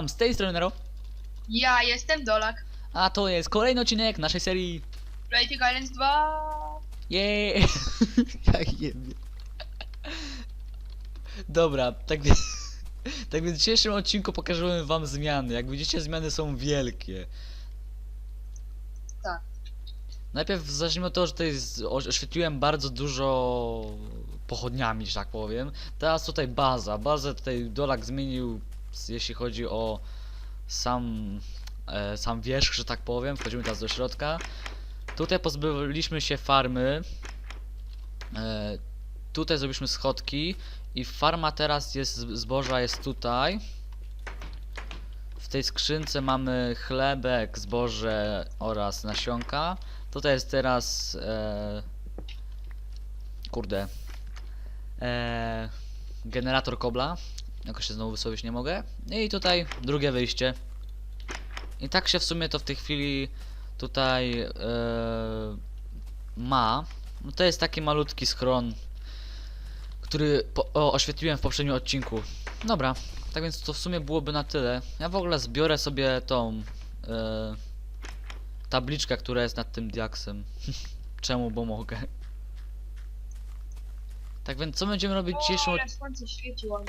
Witam! Z tej strony Nero, Ja jestem Dolak. a to jest kolejny odcinek naszej serii Playtech Islands 2. Jeee! Ja jebie. Dobra, tak więc... Tak więc w dzisiejszym odcinku pokażemy wam zmiany. Jak widzicie zmiany są wielkie. Tak. Najpierw zacznijmy od tego, że tutaj z- oś- oświetliłem bardzo dużo pochodniami, że tak powiem. Teraz tutaj baza. Bazę tutaj Dolak zmienił, jeśli chodzi o sam, e, sam wierzch, że tak powiem. Wchodzimy teraz do środka. Tutaj pozbyliśmy się farmy. E, tutaj zrobiliśmy schodki. I farma teraz jest, zboża jest tutaj. W tej skrzynce mamy chlebek, zboże oraz nasionka. Tutaj jest teraz. E, kurde. E, generator kobla. Jakoś się znowu wysłowić nie mogę. I tutaj drugie wyjście. I tak się w sumie to w tej chwili tutaj e, ma. No to jest taki malutki schron, który po, o, oświetliłem w poprzednim odcinku. Dobra, tak więc to w sumie byłoby na tyle. Ja w ogóle zbiorę sobie tą e, tabliczkę, która jest nad tym diaksem. Czemu, bo mogę. Tak więc co będziemy robić w dzisiejszym, O, ale słońce świeciło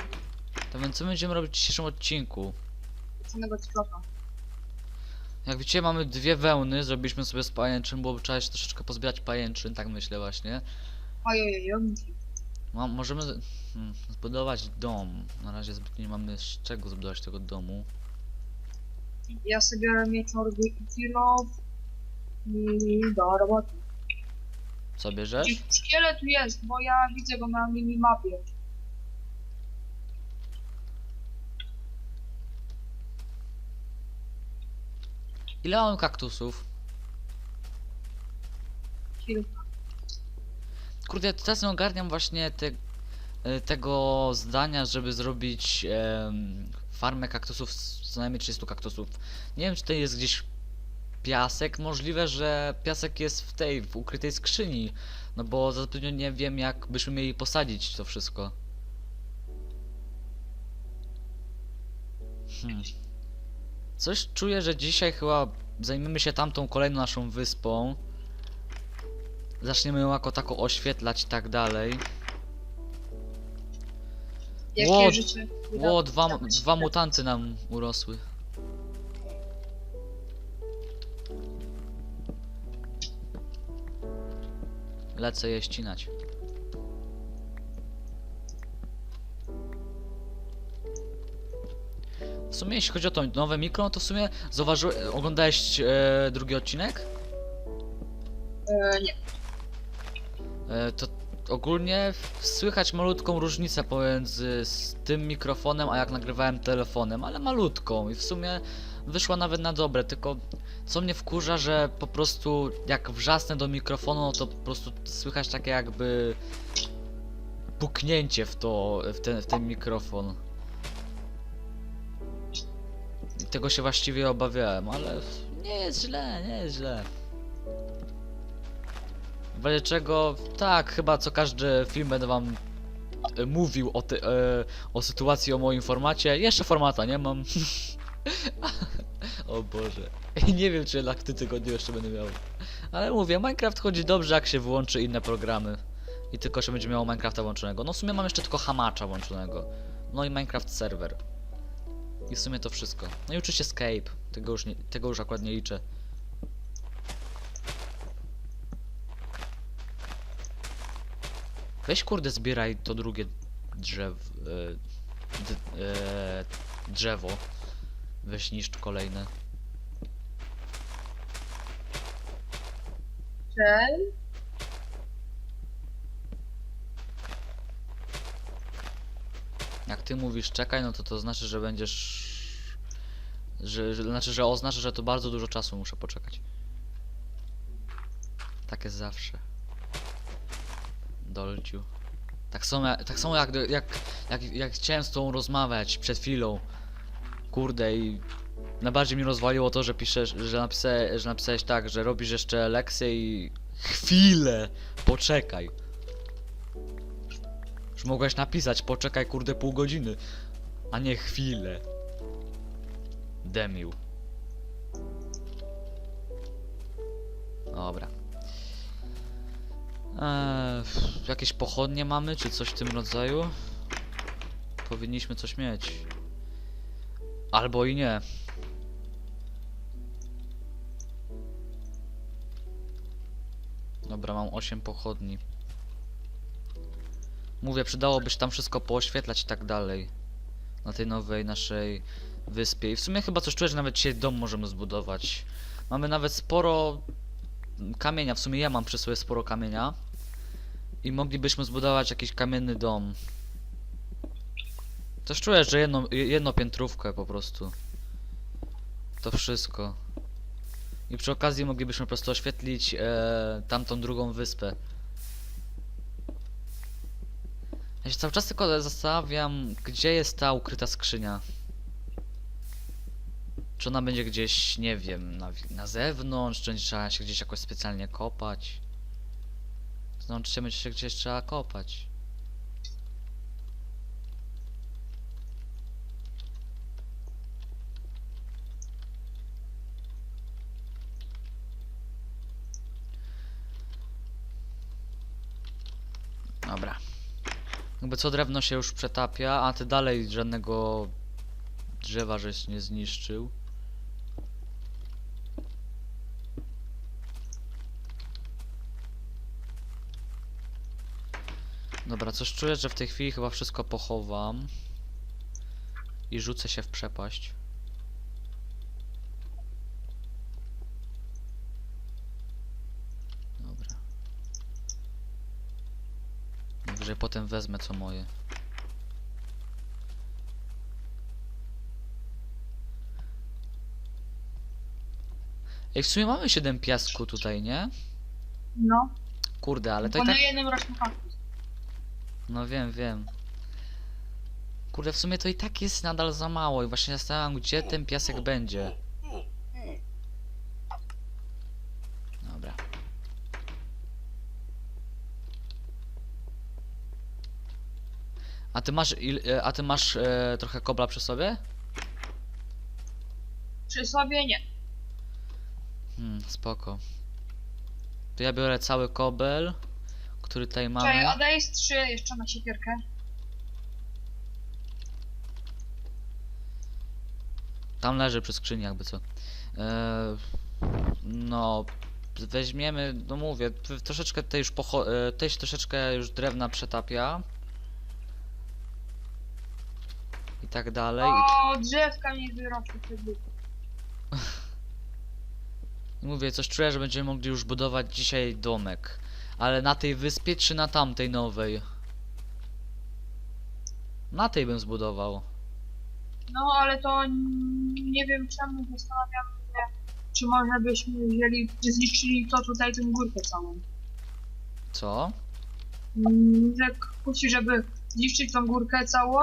tak więc co będziemy robić w dzisiejszym odcinku? Cennego cyklopa. Jak widzicie mamy dwie wełny, zrobiliśmy sobie z pajęczyn, byłoby trzeba się troszeczkę pozbierać pajęczyn, tak myślę właśnie. Ojojoj. Ma, możemy hmm, zbudować dom. Na razie zbytnio nie mamy z czego zbudować tego domu. Ja sobie biorę mieczor i kilo. I do roboty. Co bierzesz? Szkielet tu jest, bo ja widzę go na minimapie. Ile mam kaktusów? Kilka. Kurde, ja teraz nie ogarniam właśnie te, e, tego zdania, żeby zrobić farmę kaktusów z co najmniej 30 kaktusów. Nie wiem, czy to jest gdzieś piasek. Możliwe, że piasek jest w tej, w ukrytej skrzyni. No bo zapewne nie wiem, jak byśmy mieli posadzić to wszystko. Hmm. Coś czuję, że dzisiaj chyba zajmiemy się tamtą kolejną naszą wyspą. Zaczniemy ją jako taką oświetlać i tak dalej. Jakie Ło, życie? Ło, dwa, dwa mutanty nam urosły. Lecę je ścinać. Sumie jeśli chodzi o to nowe mikro, to w sumie zauważyłeś, oglądałeś e, drugi odcinek? E, nie. E, to ogólnie słychać malutką różnicę pomiędzy z tym mikrofonem, a jak nagrywałem telefonem, ale malutką i w sumie wyszła nawet na dobre, tylko co mnie wkurza, że po prostu jak wrzasnę do mikrofonu, no to po prostu słychać takie jakby puknięcie w to, w ten, w ten mikrofon. Tego się właściwie obawiałem, ale nie jest źle, nie jest źle. W razie czego, tak, chyba co każdy film będę wam e, mówił o, ty, e, o sytuacji, o moim formacie. Jeszcze formata nie mam. o Boże. Nie wiem, czy w tym tygodniu jeszcze będę miał. Ale mówię, Minecraft chodzi dobrze, jak się wyłączy inne programy. I tylko się będzie miało Minecrafta włączonego. No w sumie mam jeszcze tylko Hamacza włączonego. No i Minecraft serwer. I w sumie to wszystko. No i oczywiście Skype. Tego już, nie, tego już akurat nie liczę. Weź kurde zbieraj to drugie drzew... E, e, drzewo. Weź niszcz kolejne. Cześć. Jak ty mówisz czekaj, no to to znaczy, że będziesz... Że, że, znaczy, że oznacza, że to bardzo dużo czasu muszę poczekać. Tak jest zawsze. Dolciu. Tak samo, tak samo jak, jak, jak, jak chciałem z tobą rozmawiać przed chwilą. Kurde i najbardziej mi rozwaliło to, że piszesz, że, napisałeś, że napisałeś tak, że robisz jeszcze lekcję i chwilę, poczekaj. Już mogłeś napisać, poczekaj kurde pół godziny, a nie chwilę. Demił. Dobra. Eee, jakieś pochodnie mamy, czy coś w tym rodzaju? Powinniśmy coś mieć. Albo i nie. Dobra, mam 8 pochodni. Mówię, przydałoby się tam wszystko pooświetlać i tak dalej. Na tej nowej naszej wyspie. I w sumie chyba coś czuję, że nawet dzisiaj dom możemy zbudować. Mamy nawet sporo kamienia. W sumie ja mam przy sobie sporo kamienia. I moglibyśmy zbudować jakiś kamienny dom. Też czuję, że jedno, jedno piętrówkę po prostu. To wszystko. I przy okazji moglibyśmy po prostu oświetlić e, tamtą drugą wyspę. Ja się cały czas tylko zastanawiam, gdzie jest ta ukryta skrzynia. Czy ona będzie gdzieś, nie wiem, na, na zewnątrz, czy trzeba się gdzieś jakoś specjalnie kopać? Znaczy będzie się gdzieś trzeba kopać. Dobra. Jakby co drewno się już przetapia, a ty dalej żadnego drzewa żeś nie zniszczył. Dobra, coś czuję, że w tej chwili chyba wszystko pochowam. I rzucę się w przepaść. Dobra. Najwyżej potem wezmę co moje. Ej, w sumie mamy 7 piasku tutaj, nie? No. Kurde, ale to Bo i tak... na jednym rośnie kaktus. No wiem, wiem. Kurde, w sumie to i tak jest nadal za mało i właśnie zastanawiam, gdzie ten piasek będzie. Dobra. A ty masz, il, e, a ty masz e, trochę kobla przy sobie? Przy sobie nie. Hmm, spoko. To ja biorę cały kobel, który tutaj mamy. Czekaj, a daj z trzy jeszcze na siekierkę. Tam leży przy skrzyni jakby co. Eee, no, weźmiemy, no mówię, t- troszeczkę tutaj już pocho- e, tutaj się troszeczkę już drewna przetapia. I tak dalej. O, drzewka mi wyrosły wtedy. Mówię, coś czuję, że będziemy mogli już budować dzisiaj domek. Ale na tej wyspie czy na tamtej nowej? Na tej bym zbudował. No, ale to nie wiem czemu zastanawiam się, czy może byśmy wzięli, czy zniszczyli to tutaj tę górkę całą. Co? Mm, że kusi, żeby zniszczyć tą górkę całą.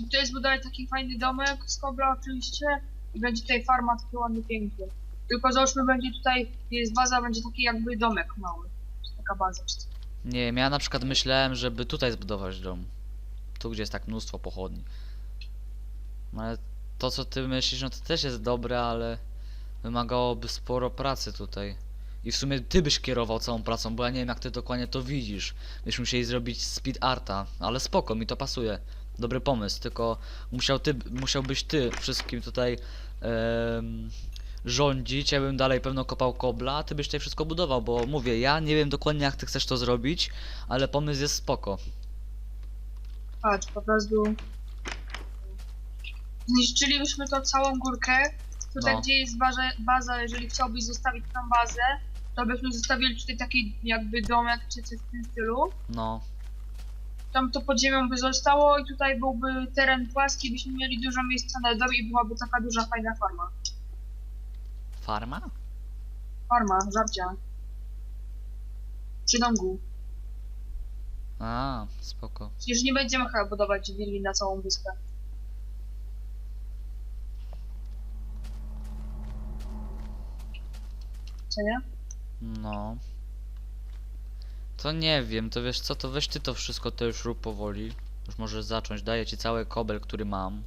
I tutaj zbudować taki fajny domek z kobla oczywiście i będzie tutaj farma taki ładny, piękny. Tylko załóżmy będzie tutaj, jest baza, będzie taki jakby domek mały. Taka baza. czy coś. Nie ja na przykład myślałem, żeby tutaj zbudować dom. Tu, gdzie jest tak mnóstwo pochodni. No ale to, co ty myślisz, no to też jest dobre, ale wymagałoby sporo pracy tutaj. I w sumie ty byś kierował całą pracą, bo ja nie wiem, jak ty dokładnie to widzisz. Byśmy musieli zrobić speed arta, ale spoko, mi to pasuje. Dobry pomysł, tylko musiał ty, musiałbyś ty wszystkim tutaj em, rządzić, ja bym dalej pewno kopał kobla, a ty byś tutaj wszystko budował, bo mówię, ja nie wiem dokładnie jak ty chcesz to zrobić, ale pomysł jest spoko. Patrz, po prostu zniszczylibyśmy to całą górkę. Tutaj, No. gdzie jest baza, baza, jeżeli chciałbyś zostawić tam bazę, to byśmy zostawili tutaj taki jakby domek czy coś w tym stylu. No, Tam to pod ziemią by zostało i tutaj byłby teren płaski, byśmy mieli dużo miejsca na dom i byłaby taka duża, fajna farma. farma? Farma, żabcia. Przy domku. A, spoko. Przecież nie będziemy chyba budować willi na całą wyspę. Co nie? No. To nie wiem, to wiesz co, to weź ty to wszystko to już rób powoli. Już możesz zacząć, daję ci cały kobel, który mam.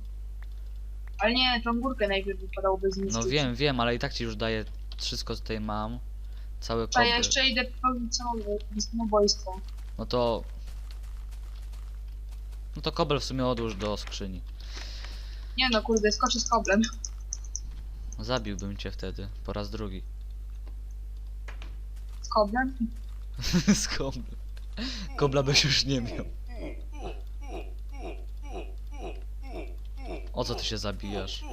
Ale nie, tą górkę najpierw wypadałoby zniszczyć. No wiem, wiem, ale i tak ci już daję wszystko co tutaj mam. Cały A ja kobry. jeszcze idę pełnić samobójstwo. No to... No to kobel w sumie odłóż do skrzyni. Nie no, kurde, skoczę z koblem. Zabiłbym cię wtedy, po raz drugi. Z koblem? Z koblem. Kobla byś już nie miał. O co ty się zabijasz?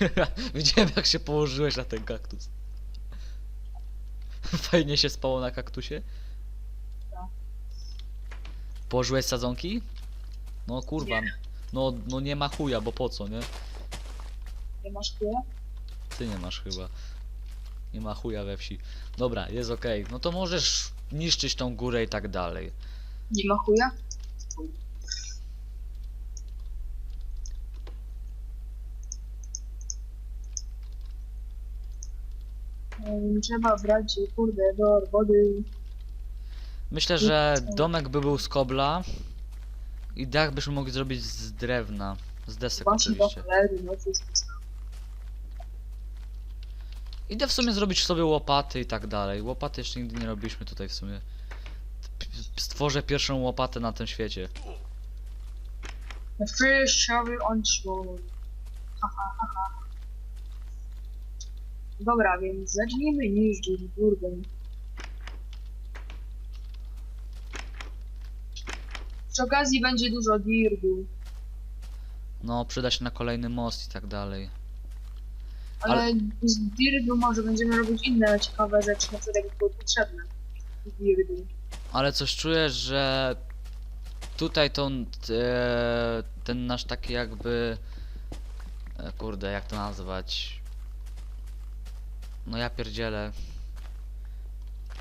Widziałem jak się położyłeś na ten kaktus. Fajnie się spało na kaktusie? Położyłeś sadzonki? No kurwa. No, no nie ma chuja, bo po co, nie? Nie masz chwilę? Ty nie masz chyba. Nie ma chuja we wsi. Dobra, jest okej. No to możesz niszczyć tą górę i tak dalej. Nie ma chuja? Trzeba brać, kurde, do wody. Myślę, że domek by był z kobla i dach byśmy mogli zrobić z drewna. Z desek Właśnie do oczywiście. cholery, no wszystko. Idę w sumie zrobić sobie łopaty i tak dalej. Łopaty jeszcze nigdy nie robiliśmy tutaj w sumie. Stworzę pierwszą łopatę na tym świecie. The fish shall on shore. Haha, haha. Dobra, więc zacznijmy niszczyć górkę. Przy okazji będzie dużo dirdu, No, przyda się na kolejny most i tak dalej. Ale, z dirdu może będziemy robić inne ciekawe rzeczy, na przykład jak były potrzebne. Z dirdu. Ale coś czuję, że tutaj to e, ten nasz taki jakby e, kurde, jak to nazwać? No ja pierdzielę.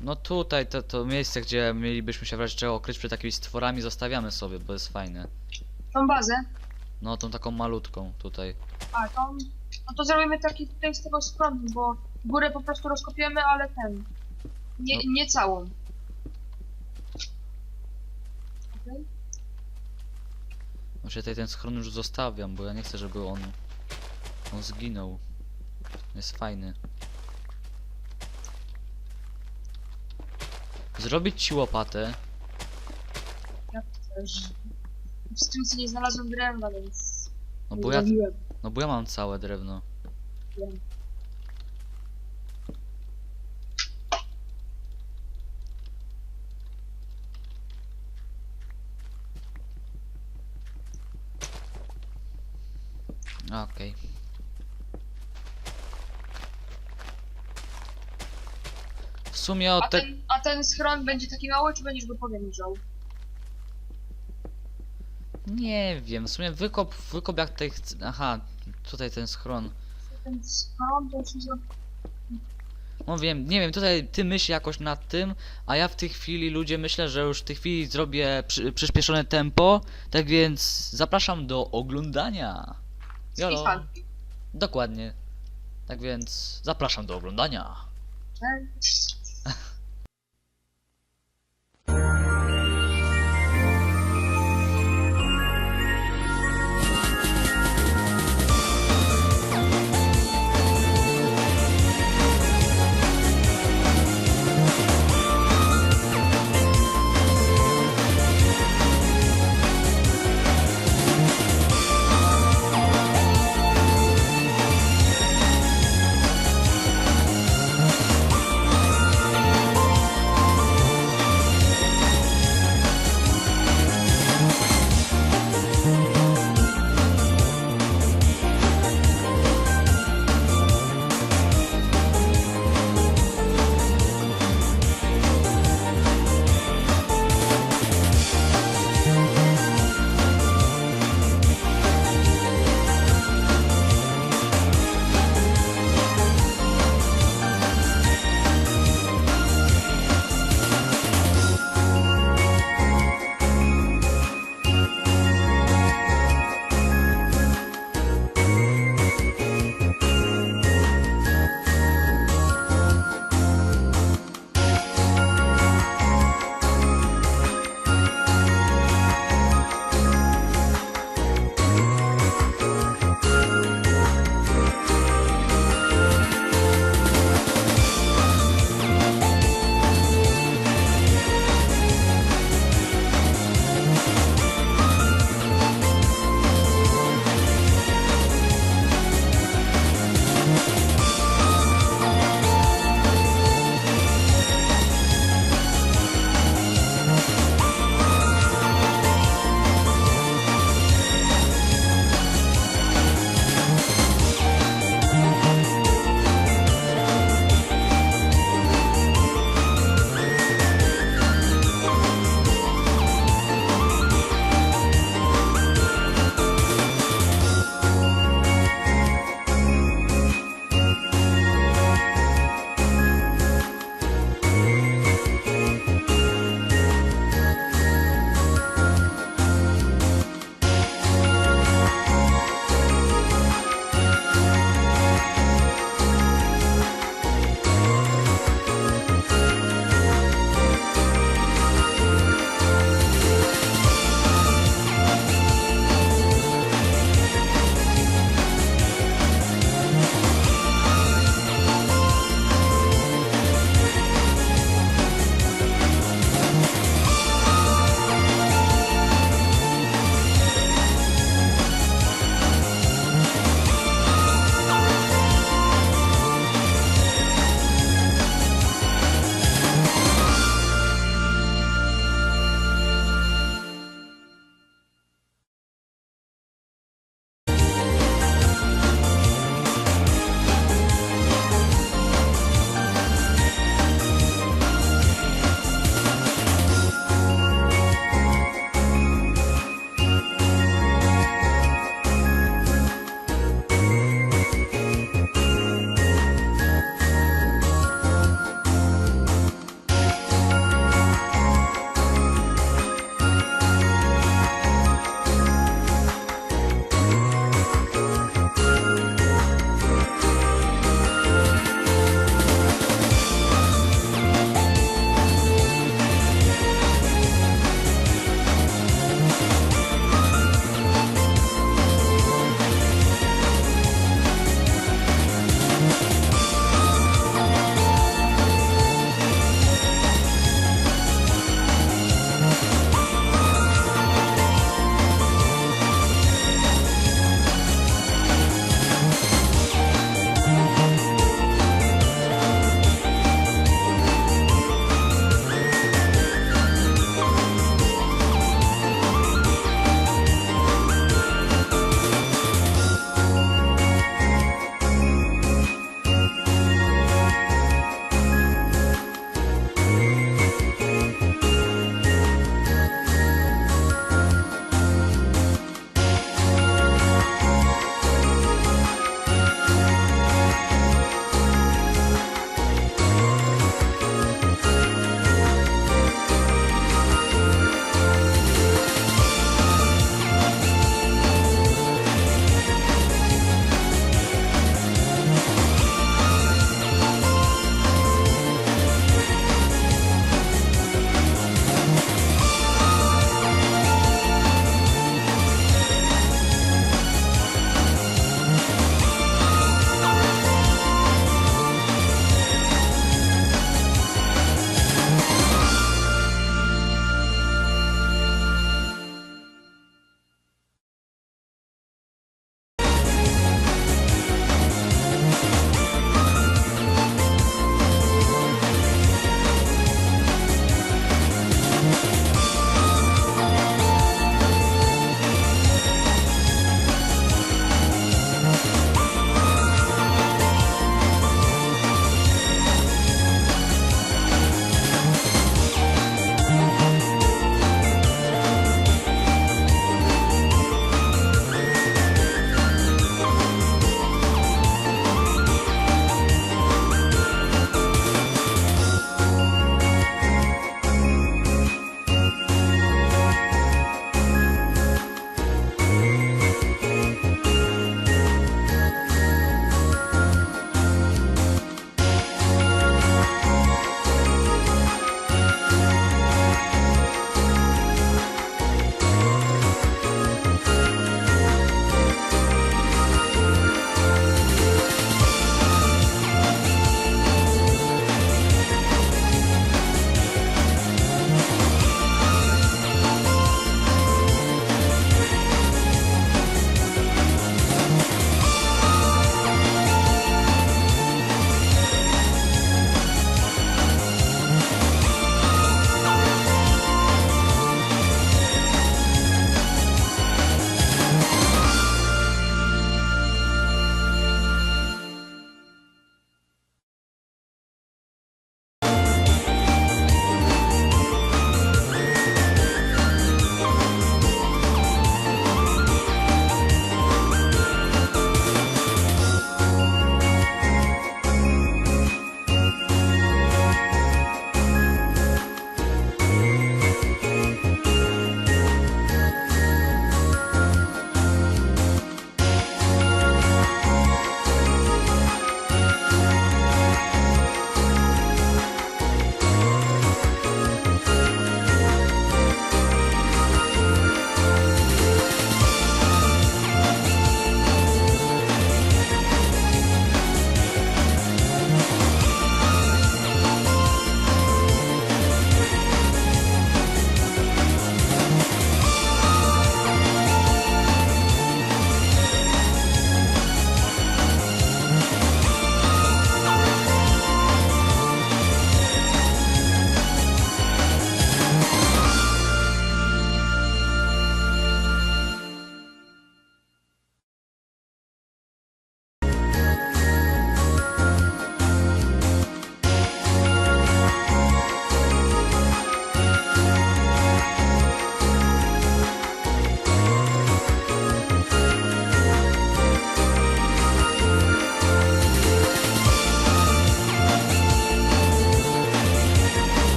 No tutaj to, to miejsce, gdzie mielibyśmy się w razie czego okryć przed jakimiś stworami zostawiamy sobie, bo jest fajne. Tą bazę, No tą taką malutką tutaj. a tą, no to zrobimy taki tutaj z tego skromny, bo górę po prostu rozkopiemy, ale ten, nie, No. nie całą. Okej? Właśnie tutaj ten schron już zostawiam, bo ja nie chcę, żeby on on zginął. Jest fajny. Zrobić ci łopatę. Jak też. W skrzynce nie znalazłem drewna, więc. No bo ja, no bo ja mam całe drewno. Wiem. Okej. W sumie A od te... ten, a ten schron będzie taki mały, czy będziesz go powiększał? Nie wiem, w sumie wykop, wykop jak tutaj chce... Aha, tutaj ten schron. Ten schron to się. No wiem, nie wiem, tutaj ty myśl jakoś nad tym, a ja w tej chwili, ludzie, myślę, że już w tej chwili zrobię przy, przyspieszone tempo, tak więc zapraszam do oglądania. Jolo. Dokładnie. Tak więc zapraszam do oglądania. Cześć.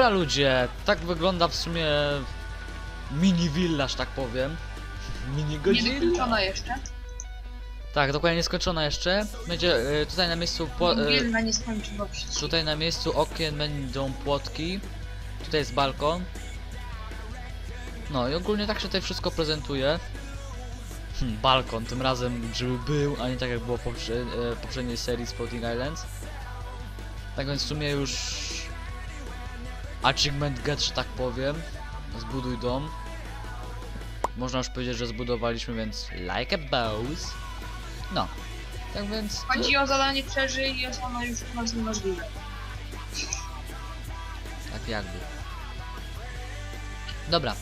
Dobra ludzie, tak wygląda w sumie mini villa, że tak powiem. Mini godzilla. Niedokończona jeszcze. Tak, dokładnie nieskończona jeszcze. Będzie e, tutaj na miejscu po, e, Wielna nieskończoność. tutaj na miejscu okien będą płotki. Tutaj jest balkon. No i ogólnie tak się tutaj wszystko prezentuje. Hmm, balkon, tym razem żeby był, a nie tak jak było w poprze e, poprzedniej serii z Floating Islands. Tak więc w sumie już achievement get, że tak powiem. Zbuduj dom. Można już powiedzieć, że zbudowaliśmy, więc like a boss. No. Tak więc... Chodzi o zadanie przeżyj, jest ono już u nas niemożliwe. Tak jakby. Dobra,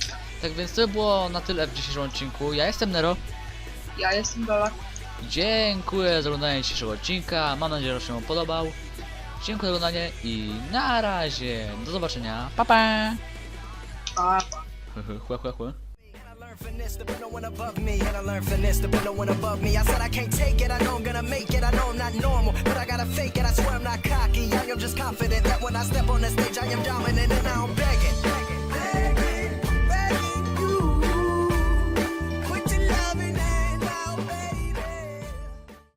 tak więc to było na tyle w dzisiejszym odcinku. Ja jestem Nero. Ja jestem Dola. Dziękuję za oglądanie dzisiejszego odcinka. Mam nadzieję, że się Wam podobał. Dziękuję za oglądanie i na razie. Do zobaczenia. Pa pa. A, Chłe, chłe, chłe. finesse to put no one above me, and I learn finesse to put no one above me. I said I can't take it, I know I'm gonna make it. I know I'm not normal, but I gotta fake it. I swear I'm not cocky. I am just confident that when I step on the stage, I am dominant and I don't beg it.